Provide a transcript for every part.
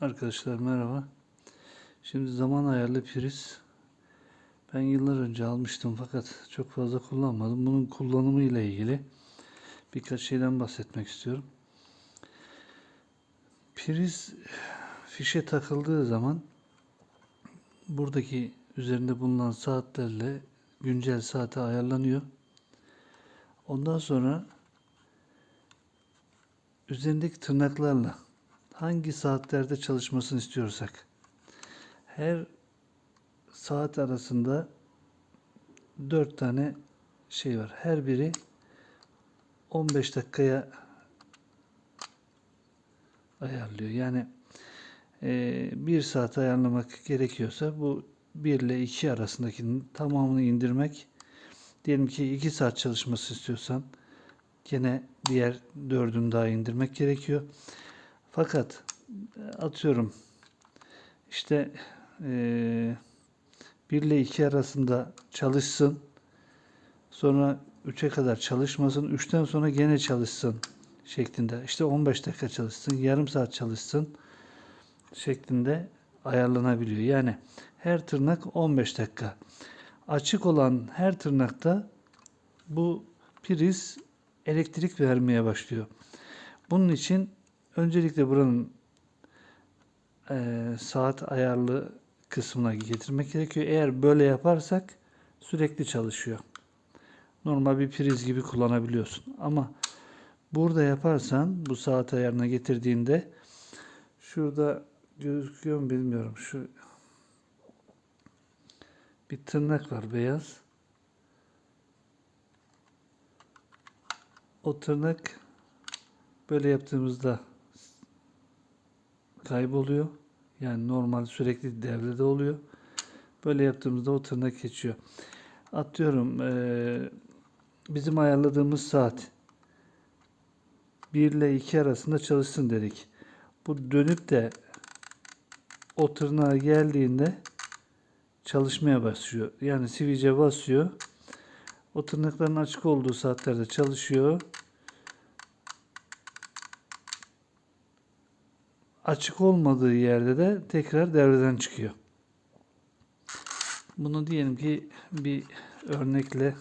Arkadaşlar merhaba. Şimdi zaman ayarlı priz. Ben yıllar önce almıştım fakat çok fazla kullanmadım. Bunun kullanımı ile ilgili birkaç şeyden bahsetmek istiyorum. Priz fişe takıldığı zaman buradaki üzerinde bulunan saatlerle güncel saate ayarlanıyor. Ondan sonra üzerindeki tırnaklarla hangi saatlerde çalışmasını istiyorsak her saat arasında dört tane şey var. Her biri 15 dakikaya ayarlıyor. Yani e, bir saat ayarlamak gerekiyorsa bu 1 ile 2 arasındakinin tamamını indirmek diyelim ki 2 saat çalışması istiyorsan gene diğer dördünü daha indirmek gerekiyor. Fakat e, atıyorum işte e, 1 ile 2 arasında çalışsın. Sonra 3'e kadar çalışmasın. 3'ten sonra gene çalışsın şeklinde. İşte 15 dakika çalışsın, yarım saat çalışsın şeklinde ayarlanabiliyor. Yani her tırnak 15 dakika. Açık olan her tırnakta bu priz elektrik vermeye başlıyor. Bunun için öncelikle buranın e, saat ayarlı kısmına getirmek gerekiyor. Eğer böyle yaparsak sürekli çalışıyor. Normal bir priz gibi kullanabiliyorsun. Ama burada yaparsan bu saat ayarına getirdiğinde şurada gözüküyor mu bilmiyorum. Şu bir tırnak var beyaz. O tırnak böyle yaptığımızda kayboluyor. Yani normal sürekli devrede oluyor. Böyle yaptığımızda o tırnak geçiyor. Atıyorum eee, bizim ayarladığımız saat 1 ile 2 arasında çalışsın dedik. Bu dönüp de o tırnağa geldiğinde çalışmaya başlıyor. Yani sivice basıyor. O tırnakların açık olduğu saatlerde çalışıyor. Açık olmadığı yerde de tekrar devreden çıkıyor. Bunu diyelim ki bir örnekle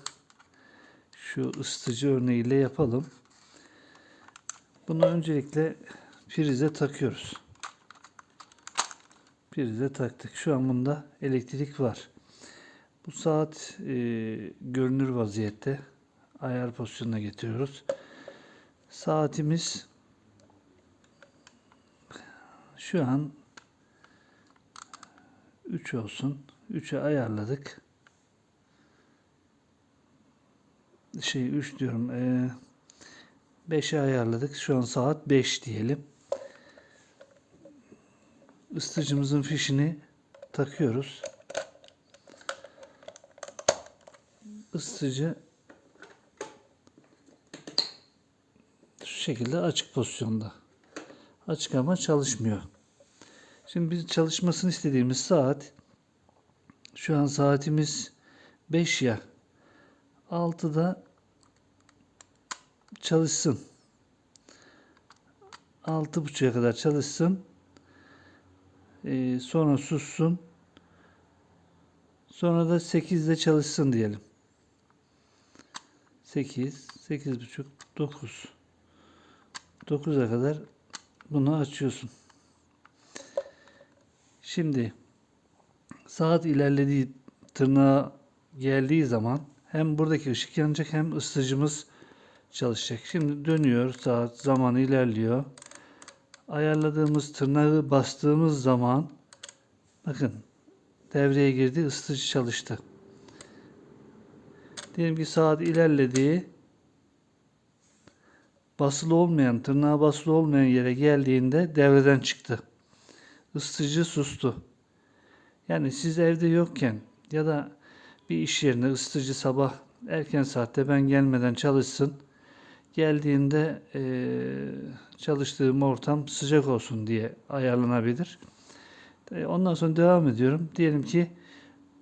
şu ısıtıcı örneğiyle yapalım. Bunu öncelikle prize takıyoruz. Prize taktık. Şu an bunda elektrik var. Bu saat e, görünür vaziyette ayar pozisyonuna getiriyoruz. Saatimiz şu an 3 olsun. 3'e ayarladık. Şey 3 diyorum. E, 5'e ayarladık. Şu an saat 5 diyelim. Isıtıcımızın fişini takıyoruz. Isıtıcı şu şekilde açık pozisyonda. Açık ama çalışmıyor. Şimdi biz çalışmasını istediğimiz saat şu an saatimiz 5 ya 6'da çalışsın. 6.30'a kadar çalışsın. Ee, sonra sussun. Sonra da 8'de çalışsın diyelim. 8, 8.30, 9. 9'a kadar bunu açıyorsun. Şimdi saat ilerlediği tırnağa geldiği zaman hem buradaki ışık yanacak hem ısıtıcımız çalışacak. Şimdi dönüyor saat zamanı ilerliyor. Ayarladığımız tırnağı bastığımız zaman bakın devreye girdi ısıtıcı çalıştı. Diyelim ki saat ilerlediği basılı olmayan, tırnağa basılı olmayan yere geldiğinde devreden çıktı. Isıtıcı sustu. Yani siz evde yokken ya da bir iş yerinde ısıtıcı sabah erken saatte ben gelmeden çalışsın. Geldiğinde eee, çalıştığım ortam sıcak olsun diye ayarlanabilir. E, Ondan sonra devam ediyorum. Diyelim ki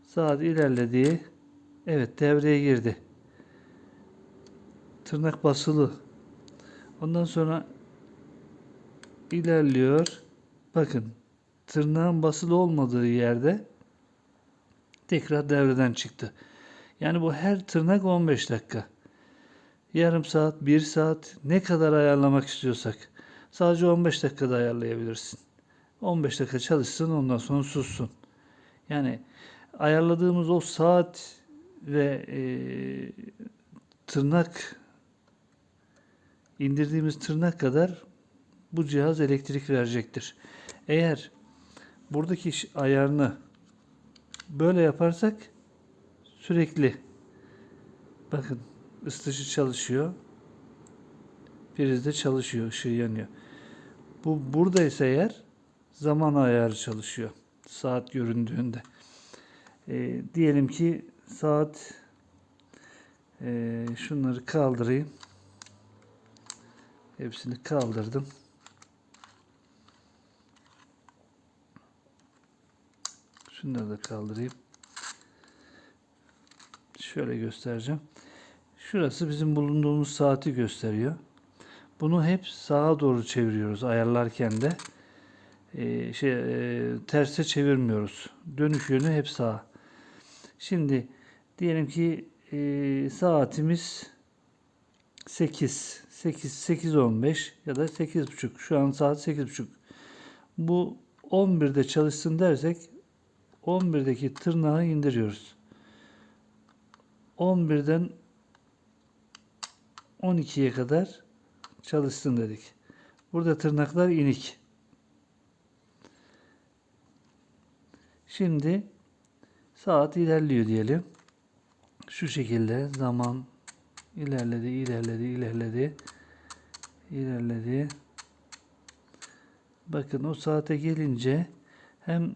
saat ilerlediği evet devreye girdi. Tırnak basılı. Ondan sonra ilerliyor. Bakın tırnağın basılı olmadığı yerde tekrar devreden çıktı. Yani bu her tırnak 15 dakika. Yarım saat, bir saat ne kadar ayarlamak istiyorsak. Sadece 15 dakikada ayarlayabilirsin. 15 dakika çalışsın ondan sonra sussun. Yani ayarladığımız o saat ve e, tırnak indirdiğimiz tırnak kadar bu cihaz elektrik verecektir. Eğer buradaki ayarını böyle yaparsak sürekli bakın ısıtıcı çalışıyor. Prizde çalışıyor, ışığı yanıyor. Bu buradaysa eğer zaman ayarı çalışıyor. Saat göründüğünde. Ee, diyelim ki saat ee, şunları kaldırayım. Hepsini kaldırdım. Şunları da kaldırayım. Şöyle göstereceğim. Şurası bizim bulunduğumuz saati gösteriyor. Bunu hep sağa doğru çeviriyoruz ayarlarken de. Ee, şey e, terse çevirmiyoruz. Dönüş yönü hep sağa. Şimdi diyelim ki e, saatimiz 8 8 8.15 ya da 8.30 şu an saat 8.30 bu 11'de çalışsın dersek 11'deki tırnağı indiriyoruz. 11'den 12'ye kadar çalışsın dedik. Burada tırnaklar inik. Şimdi saat ilerliyor diyelim. Şu şekilde zaman ilerledi, ilerledi, ilerledi, ilerledi. Bakın o saate gelince hem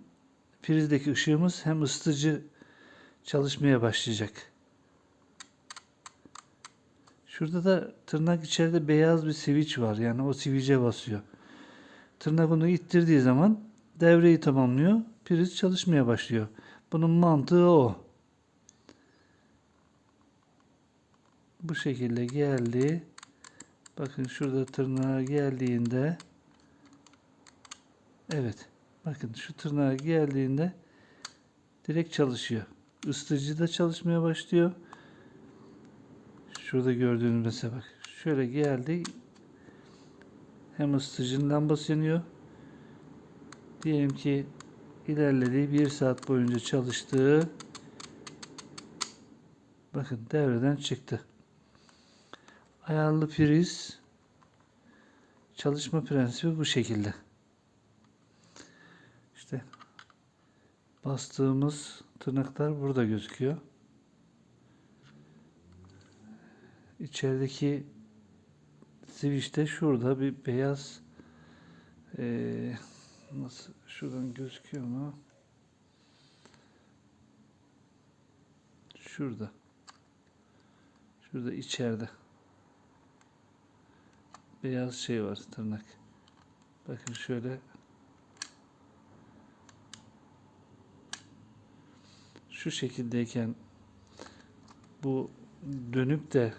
prizdeki ışığımız hem ısıtıcı çalışmaya başlayacak. Şurada da tırnak içeride beyaz bir switch var. Yani o switch'e basıyor. Tırnak onu ittirdiği zaman devreyi tamamlıyor. Priz çalışmaya başlıyor. Bunun mantığı o. bu şekilde geldi. Bakın şurada tırnağa geldiğinde evet bakın şu tırnağa geldiğinde direkt çalışıyor. Isıtıcı da çalışmaya başlıyor. Şurada gördüğünüz mesela bak. Şöyle geldi. Hem ısıtıcının lambası yanıyor. Diyelim ki ilerledi. Bir saat boyunca çalıştı. Bakın devreden çıktı ayarlı priz çalışma prensibi bu şekilde. İşte bastığımız tırnaklar burada gözüküyor. İçerideki switch'te şurada bir beyaz ee, nasıl şuradan gözüküyor mu? Şurada. Şurada içeride beyaz şey var tırnak. Bakın şöyle şu şekildeyken bu dönüp de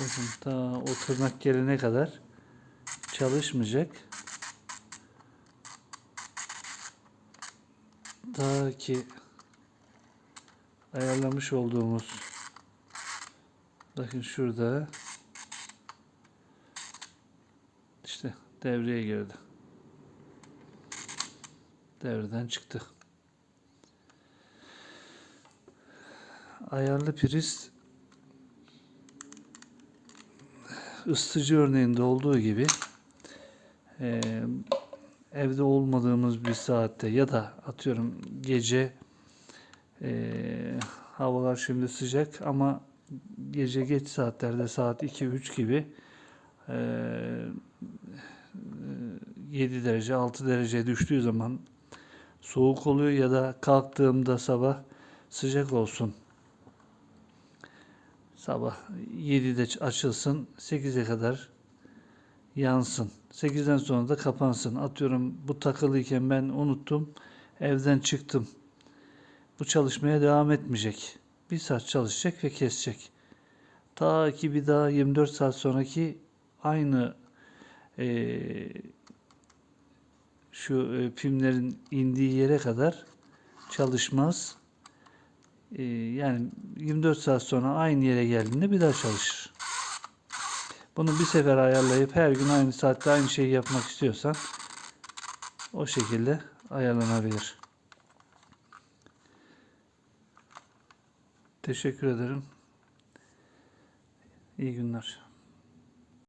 bakın ta o tırnak gelene kadar çalışmayacak. Ta ki ayarlamış olduğumuz bakın şurada işte devreye girdi. Devreden çıktı. Ayarlı priz ısıtıcı örneğinde olduğu gibi e, evde olmadığımız bir saatte ya da atıyorum gece e, havalar şimdi sıcak ama gece geç saatlerde saat 2-3 gibi e, 7 derece 6 derece düştüğü zaman soğuk oluyor ya da kalktığımda sabah sıcak olsun. Sabah 7'de açılsın 8'e kadar yansın. 8'den sonra da kapansın. Atıyorum bu takılıyken ben unuttum. Evden çıktım. Bu çalışmaya devam etmeyecek. Bir saat çalışacak ve kesecek. Ta ki bir daha 24 saat sonraki aynı e, şu e, pimlerin indiği yere kadar çalışmaz. E, yani 24 saat sonra aynı yere geldiğinde bir daha çalışır. Bunu bir sefer ayarlayıp her gün aynı saatte aynı şeyi yapmak istiyorsan o şekilde ayarlanabilir. Teşekkür ederim. İyi günler.